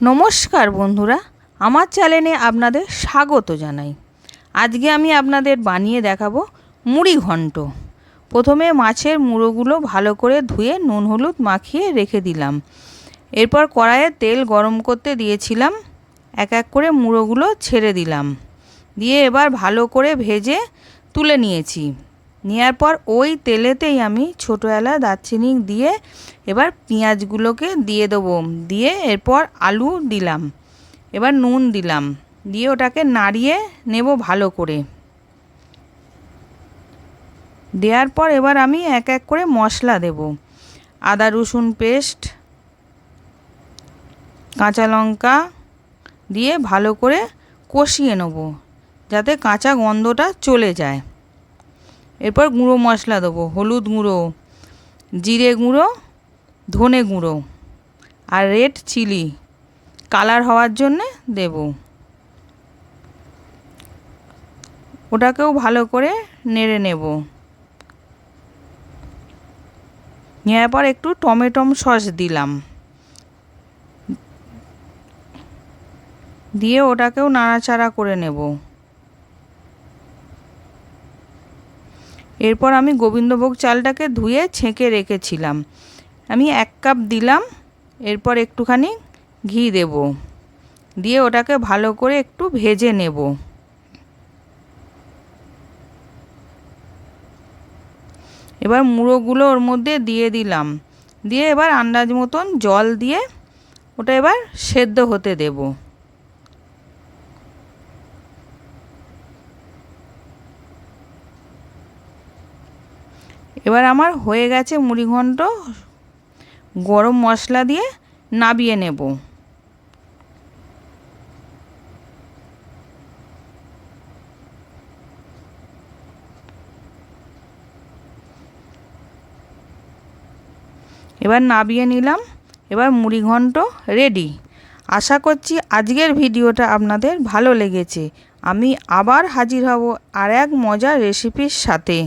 নমস্কার বন্ধুরা, আমার চ্যানেলে আপনাদের স্বাগত জানাই। আজকে আমি আপনাদের বানিয়ে দেখাবো মুড়ি ঘন্ট। প্রথমে মাছের মুড়োগুলো ভালো করে ধুয়ে নুন হলুদ মাখিয়ে রেখে দিলাম। এরপর কড়াইয়ে তেল গরম করতে দিয়েছিলাম, এক এক করে মুড়োগুলো ছেড়ে দিলাম। দিয়ে এবার ভালো করে ভেজে তুলে নিয়েছি। নেওয়ার পর ওই তেলেতেই আমি ছোটো এলা দারচিনি দিয়ে এবার পেঁয়াজগুলোকে দিয়ে দেবো। দিয়ে এরপর আলু দিলাম। এবার নুন দিলাম। দিয়ে ওটাকে নাড়িয়ে নেব ভালো করে। দেওয়ার পর এবার আমি এক এক করে মশলা দেব। আদা রসুন পেস্ট, কাঁচা লঙ্কা দিয়ে ভালো করে কষিয়ে নেব, যাতে কাঁচা গন্ধটা চলে যায়। এরপর গুঁড়ো মশলা দেবো, হলুদ গুঁড়ো, জিরে গুঁড়ো, ধনে গুঁড়ো আর রেড চিলি। কালার হওয়ার জন্যে দেব। ওটাকেও ভালো করে নেড়ে নেব। নেওয়ার পর একটু টমেটম সস দিলাম। দিয়ে ওটাকেও নাড়াচাড়া করে নেব। এরপর আমি গোবিন্দভোগ চালটাকে ধুয়ে ছেঁকে রেখেছিলাম। আমি এক কাপ দিলাম, এরপর একটুখানি ঘি দেব। দিয়ে ওটাকে ভালো করে একটু ভেজে নেব। এবার মুড়োগুলো ওর মধ্যে দিয়ে দিলাম। দিয়ে এবার আন্দাজ মতন জল দিয়ে ওটা এবার সেদ্ধ হতে দেবো। এবার আমার হয়ে গেছে মুড়িঘণ্ট, গরম মশলা দিয়ে নাবিয়ে নেব। এবার নাবিয়ে নিলাম, এবার মুড়িঘণ্ট রেডি আশা করছি আজকের ভিডিওটা আপনাদের ভালো লেগেছে। আমি আবার হাজির হব আর এক মজার রেসিপির সাথে।